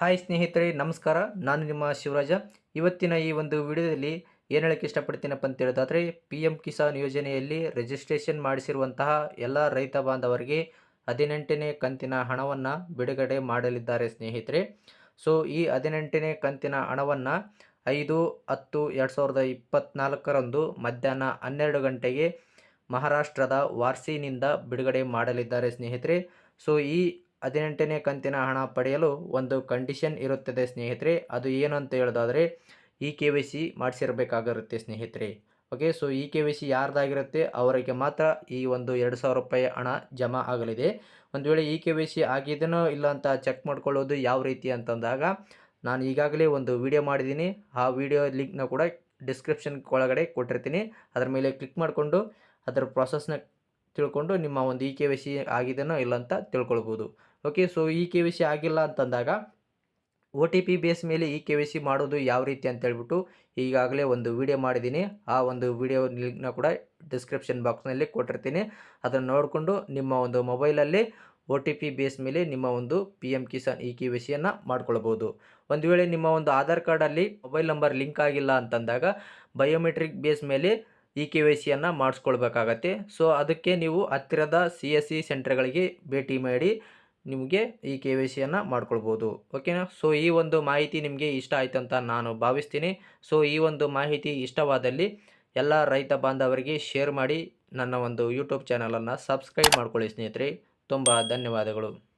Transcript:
Hi ಸ್ನೇಹಿತರೆ, ನಮಸ್ಕಾರ. ನಾನು ನಿಮ್ಮ ಶಿವರಾಜ. ಇವತ್ತಿನ ಈ ಒಂದು ವಿಡಿಯೋದಲ್ಲಿ ಏನು ಹೇಳಕ್ಕೆ ಇಷ್ಟಪಡ್ತೀನಪ್ಪ ಅಂತ ಹೇಳೋದಾದರೆ ಪಿ ಎಂ ಕಿಸಾನ್ ಯೋಜನೆಯಲ್ಲಿ ರಿಜಿಸ್ಟ್ರೇಷನ್ ಮಾಡಿಸಿರುವಂತಹ ಎಲ್ಲ ರೈತ ಬಾಂಧವರಿಗೆ ಹದಿನೆಂಟನೇ ಕಂತಿನ ಹಣವನ್ನು ಬಿಡುಗಡೆ ಮಾಡಲಿದ್ದಾರೆ ಸ್ನೇಹಿತರೆ. ಸೊ ಈ ಹದಿನೆಂಟನೇ ಕಂತಿನ ಹಣವನ್ನು ಐದು, ಹತ್ತು, ಎರಡು ಸಾವಿರದ ಇಪ್ಪತ್ತ್ನಾಲ್ಕರಂದು ಮಧ್ಯಾಹ್ನ ಹನ್ನೆರಡು ಗಂಟೆಗೆ ಮಹಾರಾಷ್ಟ್ರದ ವಾರ್ಸಿನಿಂದ ಬಿಡುಗಡೆ ಮಾಡಲಿದ್ದಾರೆ ಸ್ನೇಹಿತರೆ. ಸೊ ಈ ಹದಿನೆಂಟನೇ ಕಂತಿನ ಹಣ ಪಡೆಯಲು ಒಂದು ಕಂಡೀಷನ್ ಇರುತ್ತದೆ ಸ್ನೇಹಿತರೆ. ಅದು ಏನು ಅಂತ ಹೇಳೋದಾದರೆ ಇ ಕೆ ವೈ ಸಿ ಮಾಡಿಸಿರಬೇಕಾಗಿರುತ್ತೆ ಸ್ನೇಹಿತರೆ. Okay, so E K Y C ಯಾರ್ದಾಗಿರುತ್ತೆ, ಅವರಿಗೆ ಮಾತ್ರ ಈ ಒಂದು ಎರಡು ಸಾವಿರ ರೂಪಾಯಿ ಹಣ ಜಮಾ ಆಗಲಿದೆ. ಒಂದು ವೇಳೆ ಇ ಕೆ ವೈ ಸಿ ಆಗಿದೆನೋ ಇಲ್ಲ ಅಂತ ಚೆಕ್ ಮಾಡ್ಕೊಳ್ಳೋದು ಯಾವ ರೀತಿ ಅಂತಂದಾಗ, ನಾನು ಈಗಾಗಲೇ ಒಂದು ವಿಡಿಯೋ ಮಾಡಿದ್ದೀನಿ. ಆ ವಿಡಿಯೋ ಲಿಂಕ್ನ ಕೂಡ ಡಿಸ್ಕ್ರಿಪ್ಷನ್ ಒಳಗಡೆ ಕೊಟ್ಟಿರ್ತೀನಿ. ಅದರ ಮೇಲೆ ಕ್ಲಿಕ್ ಮಾಡಿಕೊಂಡು, ಅದರ ಪ್ರಾಸೆಸ್ನ ತಿಳ್ಕೊಂಡು ನಿಮ್ಮ ಒಂದು ಇ ಕೆ ವೈ ಸಿ ಆಗಿದೆನೋ ಇಲ್ಲ ಅಂತ ತಿಳ್ಕೊಳ್ಬೋದು. Okay so E K Y C ಆಗಿಲ್ಲ ಅಂತಂದಾಗ ಒ ಟಿ ಪಿ ಬೇಸ್ ಮೇಲೆ ಇ ಕೆ ವೈ ಸಿ ಮಾಡೋದು ಯಾವ ರೀತಿ ಅಂತ ಹೇಳ್ಬಿಟ್ಟು ಈಗಾಗಲೇ ಒಂದು ವಿಡಿಯೋ ಮಾಡಿದ್ದೀನಿ. ಆ ಒಂದು ವಿಡಿಯೋ ಲಿಂಕ್ನ ಕೂಡ ಡಿಸ್ಕ್ರಿಪ್ಷನ್ ಬಾಕ್ಸ್ನಲ್ಲಿ ಕೊಟ್ಟಿರ್ತೀನಿ. ಅದನ್ನು ನೋಡಿಕೊಂಡು ನಿಮ್ಮ ಒಂದು ಮೊಬೈಲಲ್ಲಿ ಒ ಟಿ ಪಿ ಬೇಸ್ ಮೇಲೆ ನಿಮ್ಮ ಒಂದು P M Kisan E K Y ಸಿಯನ್ನು ಮಾಡ್ಕೊಳ್ಬೋದು. ಒಂದು ವೇಳೆ ನಿಮ್ಮ ಒಂದು ಆಧಾರ್ ಕಾರ್ಡಲ್ಲಿ ಮೊಬೈಲ್ ನಂಬರ್ ಲಿಂಕ್ ಆಗಿಲ್ಲ ಅಂತಂದಾಗ ಬಯೋಮೆಟ್ರಿಕ್ ಬೇಸ್ ಮೇಲೆ ಇ ಕೆ ವೈ ಸಿಯನ್ನು ಮಾಡಿಸ್ಕೊಳ್ಬೇಕಾಗತ್ತೆ. ಸೊ ಅದಕ್ಕೆ ನೀವು ಹತ್ತಿರದ ಸಿ ಎಸ್ ಸಿ ಸೆಂಟರ್ಗಳಿಗೆ ಭೇಟಿ ಮಾಡಿ ನಿಮಗೆ ಈ ಕೆ ವೈ ಸಿಯನ್ನು ಮಾಡ್ಕೊಳ್ಬೋದು. ಓಕೆನಾ? ಸೊ, ಈ ಒಂದು ಮಾಹಿತಿ ನಿಮಗೆ ಇಷ್ಟ ಆಯ್ತು ಅಂತ ನಾನು ಭಾವಿಸ್ತೀನಿ. ಸೊ, ಈ ಒಂದು ಮಾಹಿತಿ ಇಷ್ಟವಾದಲ್ಲಿ ಎಲ್ಲ ರೈತ ಬಾಂಧವರಿಗೆ ಶೇರ್ ಮಾಡಿ ನನ್ನ ಒಂದು ಯೂಟ್ಯೂಬ್ ಚಾನಲನ್ನು ಸಬ್ಸ್ಕ್ರೈಬ್ ಮಾಡ್ಕೊಳ್ಳಿ ಸ್ನೇಹಿತರೆ. ತುಂಬ ಧನ್ಯವಾದಗಳು.